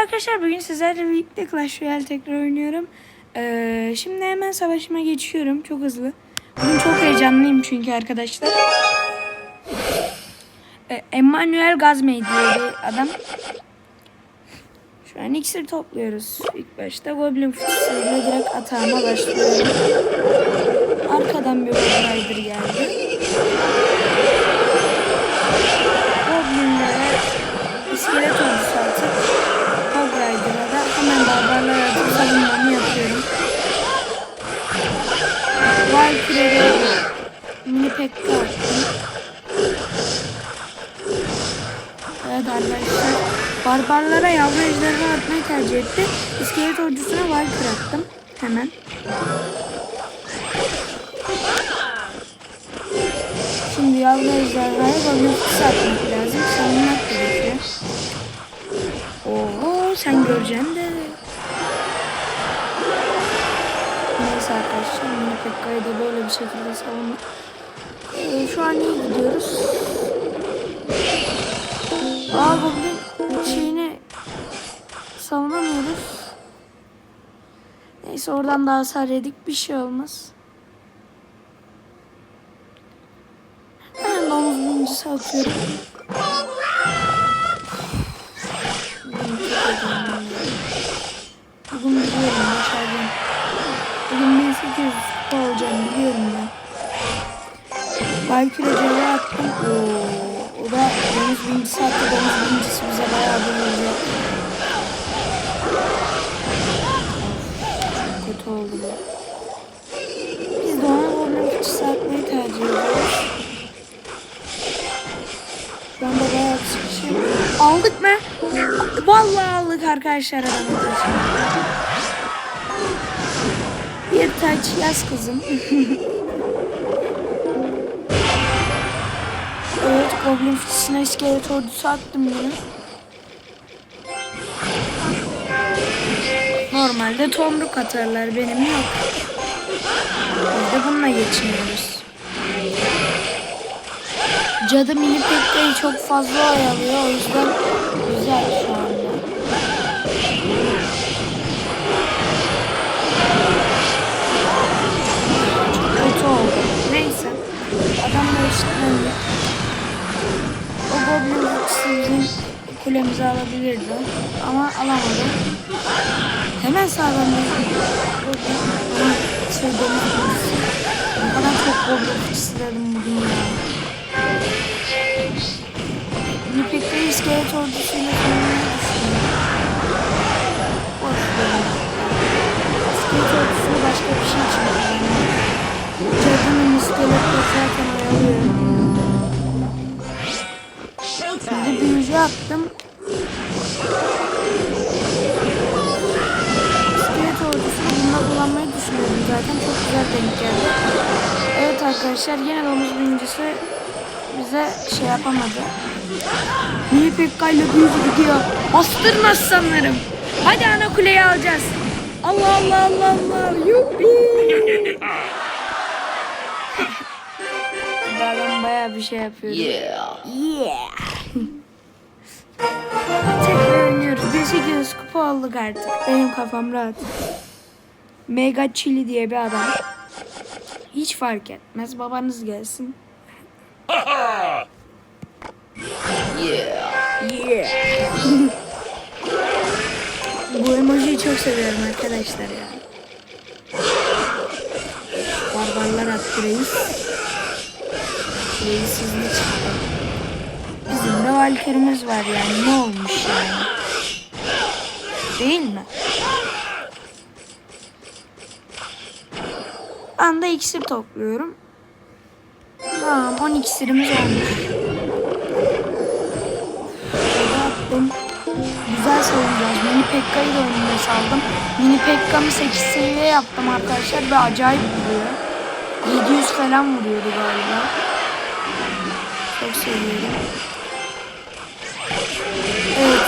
arkadaşlar bugün sizlerle birlikte Clash Royale tekrar oynuyorum. Ee, şimdi hemen savaşıma geçiyorum çok hızlı. Bugün çok heyecanlıyım çünkü arkadaşlar. Ee, Emmanuel Gazmey diye adam. Şu an iksir topluyoruz. İlk başta Goblin fıçısıyla direkt atağıma başlıyorum. Arkadan bir Rider geldi. Goblinlere iskelet ordusu hemen barbarlar atıp savunmamı yapıyorum. Valkyrie'de mini pekka attım. Evet arkadaşlar barbarlara yavru ejderha atmayı tercih etti. İskelet ordusuna Valkyrie attım. Hemen. Şimdi yavru ejderhaya goblin fıtısı atmak lazım. Savunmak gerekiyor. Oo sen göreceksin de. Neyse arkadaşlar mini Pekka'yı da böyle bir şekilde savunmak. Ee, şu an iyi gidiyoruz. Aa goblin şeyini savunamıyoruz. Neyse oradan da hasar yedik bir şey olmaz. Hemen domuz birincisi atıyorum. Bugün biliyorum başaracağım. Bugün 1800 kupa olacağım biliyorum ya. Valkyrie Cevre attım. Oo, o da domuz birincisi attı. Domuz birincisi bize bayağı bir. Of, çok kötü oldu bu. Biz de ona fıçısı atmayı tercih ediyoruz. Şu anda bayağı bir sıkışıyor. Aldık mı? Vallahi aldık arkadaşlar taşını. Bir taç yaz kızım. evet goblin fıçısına iskelet ordusu attım yine. Normalde tomruk atarlar benim yok. Biz de bununla geçiniyoruz. Cadı mini pekkayı çok fazla oyalıyor o yüzden güzel şu anda. Çok. Neyse. Adamla eşitlendi. O goblin bizim kulemizi alabilirdi. Ama alamadı. Hemen sağdan bir goblin. Ama şey ultisi. Ne kadar çok goblin dedim bugün ya. Nipek'te iskelet ordusuyla kullanmayı düşünüyorum. Boş verin. İskelet ordusunu başka bir şey için kullanıyorum. Cadının iskeletleri zaten oyalıyor. Şimdi büyücü attım. İskelet ordusunu bununla kullanmayı düşünüyorum zaten. Çok güzel denk geldi. Evet arkadaşlar yine domuz birincisi bize şey yapamadı. Niye Pekka'yla büyücü gidiyor? Bastırın aslanlarım. Hadi ana kuleyi alacağız. Allah Allah Allah Allah. Yuppi. Ben bayağı bir şey yapıyorum. Yeah. Yeah. Tekrar oynuyoruz. 1800 kupa olduk artık. Benim kafam rahat. Mega Chili diye bir adam. Hiç fark etmez. Babanız gelsin. Yeah. Yeah. Bu emojiyi çok seviyorum arkadaşlar ya. Barbarlar attı reis. Reis hızlı çıktı. Bizim de valkürümüz var yani ne olmuş yani. Değil mi? De iksir topluyorum. Tamam 10 iksirimiz olmuş. Attım. Güzel savunacağız. Mini Pekka'yı da önüne saldım. Mini Pekka'mı 8 seviye yaptım arkadaşlar ve acayip vuruyor. 700 falan vuruyordu galiba. Çok seviyorum. Evet.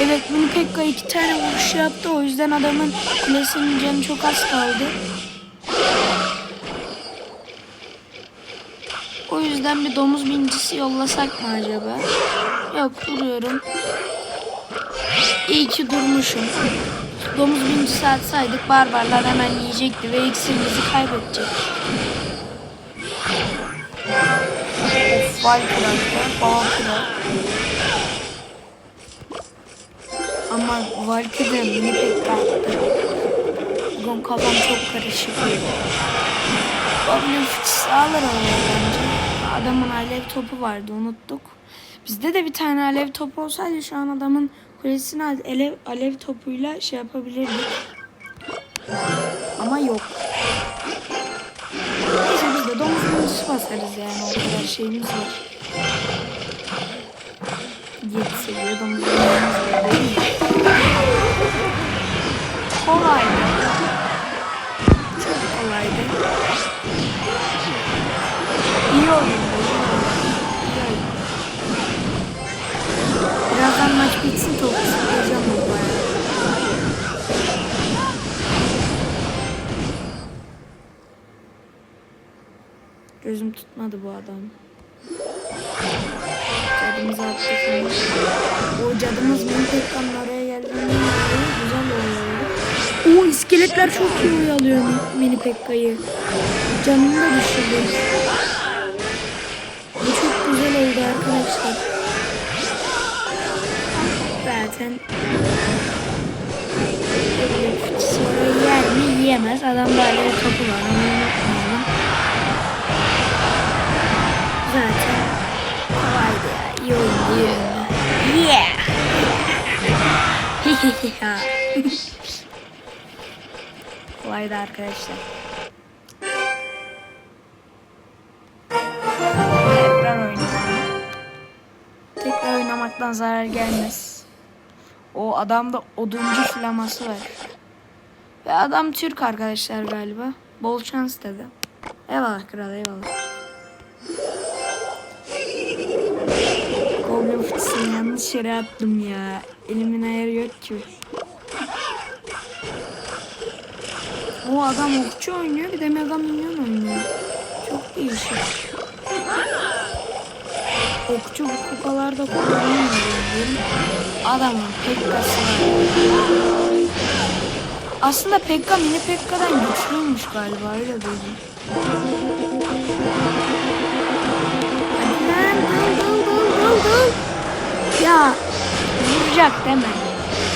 Evet Mini Pekka iki tane vuruş yaptı. O yüzden adamın kulesinin canı çok az kaldı. Yüzden bir domuz binicisi yollasak mı acaba? Yok vuruyorum. İyi ki durmuşum. Domuz birinci atsaydık barbarlar hemen yiyecekti ve iksirimizi kaybedecek. Vay kral baba kral. Ama Valkyrie mini pek attı. Bugün kafam çok karışık. Goblin fıçısı alır oraya bence. Adamın alev topu vardı unuttuk. Bizde de bir tane alev topu olsaydı şu an adamın kulesini alev, alev topuyla şey yapabilirdik. Ama yok. Neyse biz de domuz bincisi basarız yani o kadar şeyimiz var. 7 seviye domuz bincisi var değil mi? Kolaydı. Tutmadı bu adam. Cadımızı attık. ama. O cadımız benim tekrar oraya geldiğinde güzel oluyor. O iskeletler çok iyi oyalıyor mini Pekka'yı. Canını da düşürdü. Bu çok güzel oldu arkadaşlar. Zaten sonra yer mi yiyemez. Adamda alev topu var. Kolaydı arkadaşlar. Tekrar oynayalım. Tekrar oynamaktan zarar gelmez. O adamda oduncu flaması var. Ve adam Türk arkadaşlar galiba. Bol şans dedi. Eyvallah kral eyvallah. Goblin fıçısını yanlış yere attım ya. Elimin ayarı yok ki. O adam okçu oynuyor bir de mega minyon oynuyor. Çok değişik. Okçu bu kupalarda kullanılmıyor. Adamın Pekka'sı. Aslında Pekka mini Pekka'dan güçlüymüş galiba öyle duydum. Ya vuracak deme.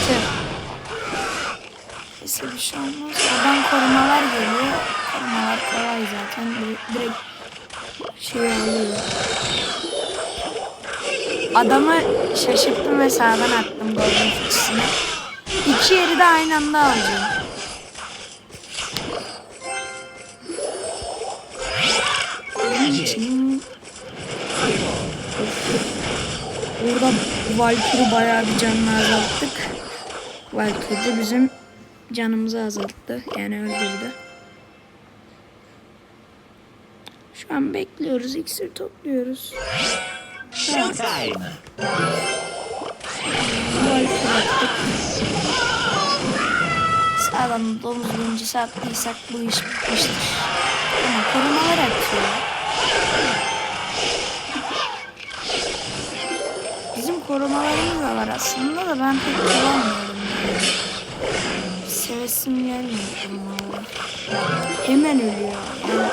Tüh. Neyse bir şey olmaz. Oradan korumalar geliyor. Korumalar kolay zaten. Direkt, şey alıyor. Adamı şaşırttım ve sağdan attım golden fıçısını. İki yeri de aynı anda alacağım. Burada Valkyrie bayağı bir canını azalttık. Valkyrie de bizim canımızı azalttı. Yani öldürdü. Şu an bekliyoruz. iksir topluyoruz. Showtime! Sağdan domuz bincisi attıysak bu iş bitmiştir. Ama korumalar atıyor. Bizim korumalarımız da var aslında da ben pek kullanmıyorum. Sevesim gelmiyor. Hemen ölüyor. Yani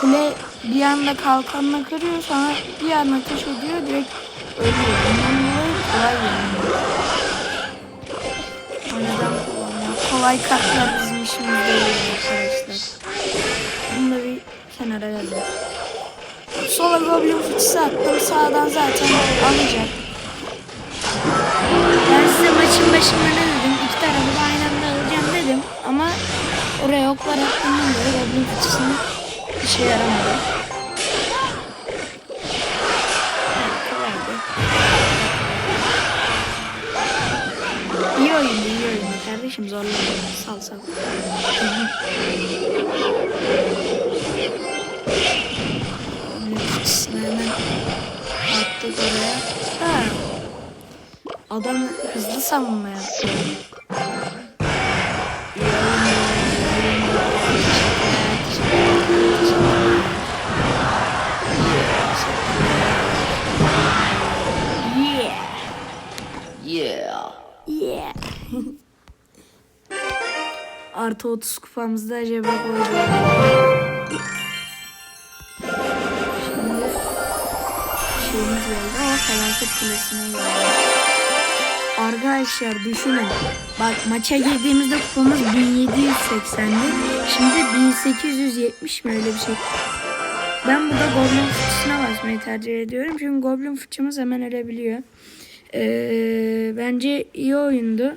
kule bir anda kalkanla kırıyor sonra bir anda ateş ediyor direkt ölüyor. Bundan dolayı kolay yani. O yüzden. Kolay kartlar bizim değil arkadaşlar. Bunu da bir kenara yazın. Sola Goblin fıçısı attım. Sağdan zaten alacak. Ben size maçın başında ne dedim? İki tarafı da aynı anda alacağım dedim. Ama oraya oklar attığımdan dolayı Goblin fıçısının işe yaramadı. Evet. İyi oyundu, iyi oyundu. Kardeşim zorlama. Sal sal. Fıçısını hemen attık oraya. Ha. Adam hızlı savunma yaptı. Artı 30 kupamızda acaba koyacağız. Şimdi şeyimiz geldi ama felaket kulesine geldi. Arkadaşlar düşünün. Bak maça girdiğimizde kupamız 1780'di. Şimdi 1870 mi öyle bir şey. Ben burada Goblin fıçısına basmayı tercih ediyorum. Çünkü Goblin fıçımız hemen ölebiliyor. Ee, bence iyi oyundu.